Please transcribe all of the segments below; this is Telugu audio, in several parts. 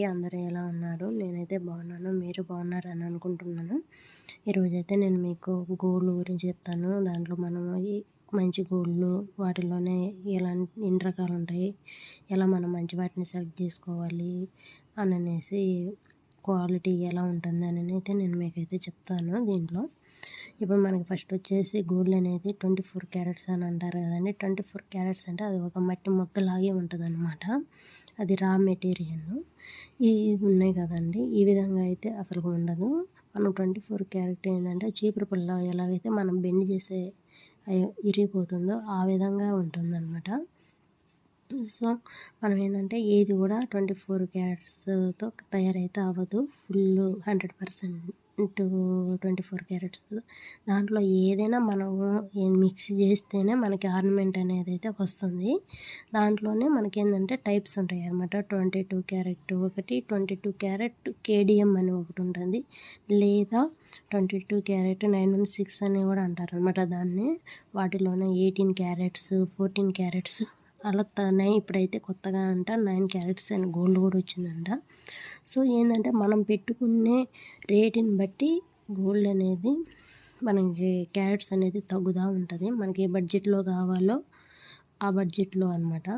అండి అందరూ ఎలా ఉన్నారు? నేనైతే బాగున్నాను. మీరు బాగున్నారని అనుకుంటున్నాను. ఈరోజైతే నేను మీకు గోళ్ళు గురించి చెప్తాను. దాంట్లో మనం మంచి గోళ్ళు వాటిలోనే ఎలా ఎన్ని రకాలు ఉంటాయి? ఎలా మనం మంచి వాటిని సెలెక్ట్ చేసుకోవాలి? అని అనేసి క్వాలిటీ ఎలా ఉంటుంది? అని అయితే నేను మీకైతే చెప్తాను దీంట్లో. ఇప్పుడు మనకి ఫస్ట్ వచ్చేసి గోల్డ్ అనేది ట్వంటీ ఫోర్ క్యారెట్స్ అని అంటారు కదండి. ట్వంటీ ఫోర్ క్యారెట్స్ అంటే అది ఒక మట్టి మొక్కలాగే ఉంటుంది అనమాట అది రా మెటీరియల్ ఇవి ఉన్నాయి కదండి. ఈ విధంగా అయితే అసలు ఉండదు. మనం ట్వంటీ ఫోర్ క్యారెట్ ఏంటంటే చీపురు పుల్ల ఎలాగైతే మనం బెండ్ చేసే ఇరిగిపోతుందో ఆ విధంగా ఉంటుందన్నమాట. సో మనం ఏంటంటే ఏది కూడా ట్వంటీ ఫోర్ క్యారెట్స్తో తయారైతే అవ్వదు. Full hundred percent two twenty four carats. దాంట్లో ఏదైనా మనం మిక్స్ చేస్తేనే మనకి ఆర్నమెంట్ అనేది అయితే వస్తుంది. దాంట్లోనే మనకి ఏంటంటే టైప్స్ ఉంటాయి అనమాట ట్వంటీ టూ క్యారెట్ ఒకటి ట్వంటీ టూ క్యారెట్ కేడిఎం అని ఒకటి ఉంటుంది. లేదా twenty two carat nine one six అని కూడా అంటారు అనమాట దాన్ని. వాటిలోనే ఎయిటీన్ క్యారెట్స్ ఫోర్టీన్ క్యారెట్స్ అలా నైన్ ఇప్పుడైతే కొత్తగా అంట నైన్ క్యారెట్స్ అండ్ గోల్డ్ కూడా వచ్చిందంట. సో ఏంటంటే మనం పెట్టుకునే రేటుని బట్టి గోల్డ్ అనేది మనకి క్యారెట్స్ అనేది తగ్గుతూ ఉంటుంది. మనకి ఏ బడ్జెట్లో కావాలో ఆ బడ్జెట్లో అనమాట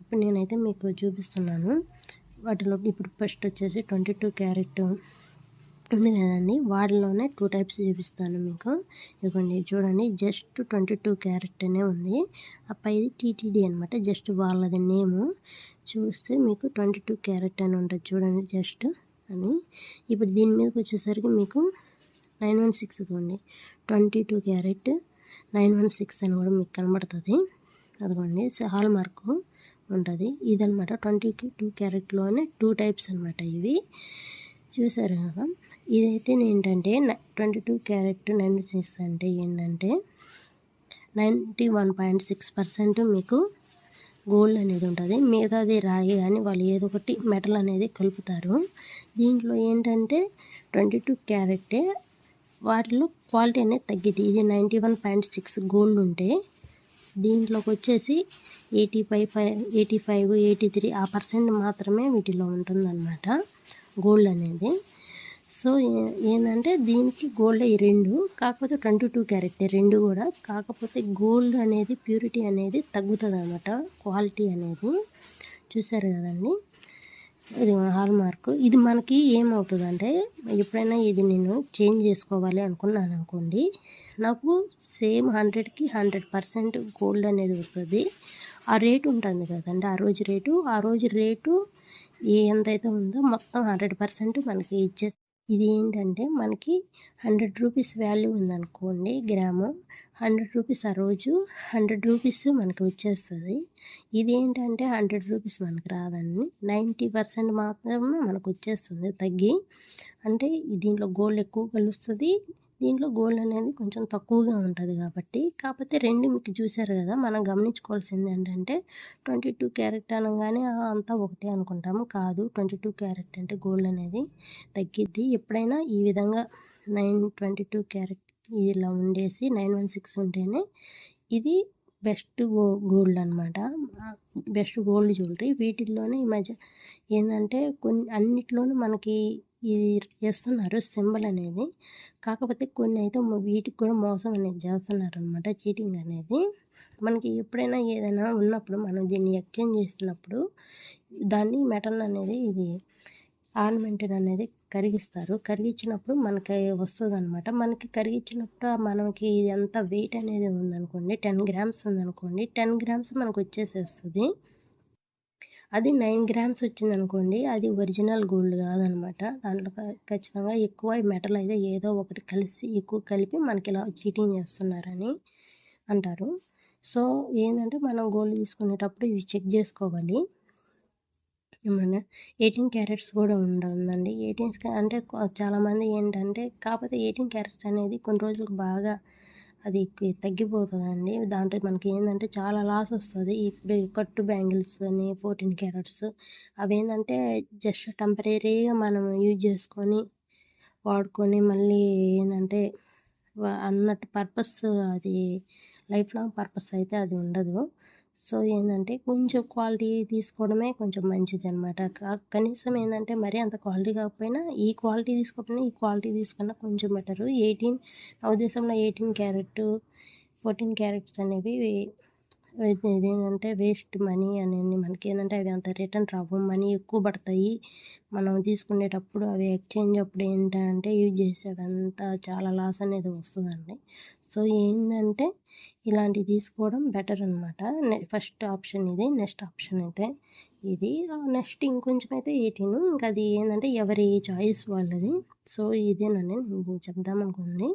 ఇప్పుడు నేనైతే మీకు చూపిస్తున్నాను. వాటిలో ఇప్పుడు ఫస్ట్ వచ్చేసి ట్వంటీ టూ క్యారెట్ ఉంది కదండి. వాటిలోనే టూ టైప్స్ చూపిస్తాను మీకు. ఇదిగోండి చూడండి. జస్ట్ ట్వంటీ టూ క్యారెట్ అనే ఉంది. ఆ పైది టీటీడీ అనమాట జస్ట్ వాళ్ళది నేము. చూస్తే మీకు ట్వంటీ టూ క్యారెట్ అని ఉంటుంది చూడండి జస్ట్ అని. ఇప్పుడు దీని మీదకి వచ్చేసరికి మీకు నైన్ వన్ సిక్స్ ఇదిగోండి. Twenty two carat nine one six అని కూడా మీకు కనబడుతుంది. అదిగోండి హాల్ మార్కు ఉంటుంది. ఇదనమాట ట్వంటీ టూ క్యారెట్లోనే టూ టైప్స్ అనమాట ఇవి. చూసారు కదా? ఇదైతే ఏంటంటే twenty two carat nine six అంటే ఏంటంటే ninety one point six percent మీకు గోల్డ్ అనేది ఉంటుంది. మిగతాది రాయి కానీ వాళ్ళు ఏదో ఒకటి మెటల్ అనేది కలుపుతారు. దీంట్లో ఏంటంటే ట్వంటీ టూ క్యారెట్టే వాటిలో క్వాలిటీ అనేది తగ్గిద్ది. ఇది ninety one point six gold ఉంటే దీంట్లోకి వచ్చేసి eighty five five eighty five eighty three ఆ పర్సెంట్ మాత్రమే వీటిలో ఉంటుందన్నమాట. గోల్డ్ అనేది. సో ఏంటంటే దీనికి గోల్డ్ ఈ రెండు కాకపోతే ట్వంటీ టూ క్యారెట్ రెండు కూడా. కాకపోతే గోల్డ్ అనేది ప్యూరిటీ అనేది తగ్గుతుంది అనమాట క్వాలిటీ అనేది. చూసారు కదండి? ఇది హాల్ మార్క్ ఇది మనకి ఏమవుతుందంటే ఎప్పుడైనా ఇది నేను చేంజ్ చేసుకోవాలి అనుకున్నాను అనుకోండి నాకు సేమ్ హండ్రెడ్కి హండ్రెడ్ పర్సెంట్ గోల్డ్ అనేది వస్తుంది. ఆ రేటు ఉంటుంది కదండి ఆ రోజు రేటు. ఆ రోజు రేటు ఏ ఎంతైతే ఉందో మొత్తం హండ్రెడ్ పర్సెంట్ మనకి ఇచ్చే ఇది ఏంటంటే మనకి హండ్రెడ్ రూపీస్ వాల్యూ ఉందనుకోండి గ్రాము హండ్రెడ్ రూపీస్ ఆ రోజు హండ్రెడ్ రూపీస్ మనకి వచ్చేస్తుంది. ఇది ఏంటంటే హండ్రెడ్ రూపీస్ మనకు రాదండి. నైంటీ పర్సెంట్ మాత్రమే మనకు వచ్చేస్తుంది తగ్గి. అంటే దీంట్లో గోల్డ్ ఎక్కువ కలుస్తుంది దీంట్లో గోల్డ్ అనేది కొంచెం తక్కువగా ఉంటుంది కాబట్టి కాకపోతే రెండు మీకు చూశారు కదా మనం గమనించుకోవాల్సింది ఏంటంటే ట్వంటీ టూ క్యారెట్ అనగానే అంతా ఒకటే అనుకుంటాము కాదు ట్వంటీ టూ క్యారెట్ అంటే గోల్డ్ అనేది తగ్గిద్ది. ఎప్పుడైనా ఈ విధంగా నైన్ ట్వంటీ టూ క్యారెట్ ఇలా ఉండేసి నైన్ వన్ సిక్స్ ఉంటేనే ఇది బెస్ట్ గో గోల్డ్ అనమాట బెస్ట్ గోల్డ్ జ్యువెలరీ. వీటిల్లోనే ఈ మధ్య ఏంటంటే కొన్ని అన్నిట్లోనూ మనకి ఇది వేస్తున్నారు సింబల్ అనేది. కాకపోతే కొన్ని అయితే వీటికి కూడా మోసం అనేది చేస్తున్నారు అనమాట చీటింగ్ అనేది. మనకి ఎప్పుడైనా ఏదైనా ఉన్నప్పుడు మనం దీన్ని ఎక్స్చేంజ్ చేసినప్పుడు దాన్ని మెటల్ అనేది ఇది ఆర్నమెంటెడ్ అనేది కరిగిస్తారు. కరిగించినప్పుడు మనకి వస్తుంది అనమాట మనకి కరిగించినప్పుడు మనకి ఇది ఎంత వెయిట్ అనేది ఉందనుకోండి టెన్ గ్రామ్స్ ఉందనుకోండి టెన్ గ్రామ్స్ మనకు వచ్చేసేస్తుంది. అది నైన్ గ్రామ్స్ వచ్చింది అనుకోండి అది ఒరిజినల్ గోల్డ్ కాదనమాట. దాంట్లో ఖచ్చితంగా ఎక్కువ మెటల్ అయితే ఏదో ఒకటి కలిసి ఎక్కువ కలిపి మనకి ఇలా చీటింగ్ చేస్తున్నారని అంటారు. సో ఏంటంటే మనం గోల్డ్ తీసుకునేటప్పుడు ఇవి చెక్ చేసుకోవాలి. ఏమన్నా ఎయిటీన్ క్యారెట్స్ కూడా ఉందండి. ఎయిటీన్ అంటే చాలామంది ఏంటంటే కాకపోతే ఎయిటీన్ క్యారెట్స్ అనేది కొన్ని రోజులకు బాగా అది తగ్గిపోతుందండి. దాంట్లో మనకి ఏంటంటే చాలా లాస్ వస్తుంది. ఇప్పుడు కట్టు బ్యాంగిల్స్ అని ఫోర్టీన్ క్యారెట్స్ అవి ఏంటంటే జస్ట్ టెంపరీగా మనం యూజ్ చేసుకొని వాడుకొని మళ్ళీ ఏంటంటే అన్నట్టు పర్పస్ అది లైఫ్ లాంగ్ పర్పస్ అయితే అది ఉండదు. సో ఏంటంటే కొంచెం క్వాలిటీ తీసుకోవడమే కొంచెం మంచిది అనమాట కనీసం ఏంటంటే మరీ అంత క్వాలిటీ కాకపోయినా ఈ క్వాలిటీ తీసుకోకపోయినా ఈ క్వాలిటీ తీసుకున్నా కొంచెం బెటరు. ఎయిటీన్ నా ఉద్దేశంలో ఎయిటీన్ క్యారెట్ ఫోర్టీన్ క్యారెట్స్ అనేవి ఇదేంటంటే వేస్ట్ మనీ అనేది మనకి ఏంటంటే అవి అంత రిటర్న్ రావు. మనీ ఎక్కువ పడతాయి. మనం తీసుకునేటప్పుడు అవి ఎక్స్చేంజ్ అప్పుడు ఏంటంటే యూజ్ చేసేదంతా చాలా లాస్ అనేది వస్తుందండి. సో ఏంటంటే ఇలాంటివి తీసుకోవడం బెటర్ అనమాట ఫస్ట్ ఆప్షన్ ఇది నెక్స్ట్ ఆప్షన్ అయితే ఇది. నెక్స్ట్ ఇంకొంచెం అయితే ఎయిటీన్ ఇంకా అది ఏంటంటే ఎవరి చాయిస్ వాళ్ళది. సో ఇదేనండి నేను చెప్దామనుకుంది.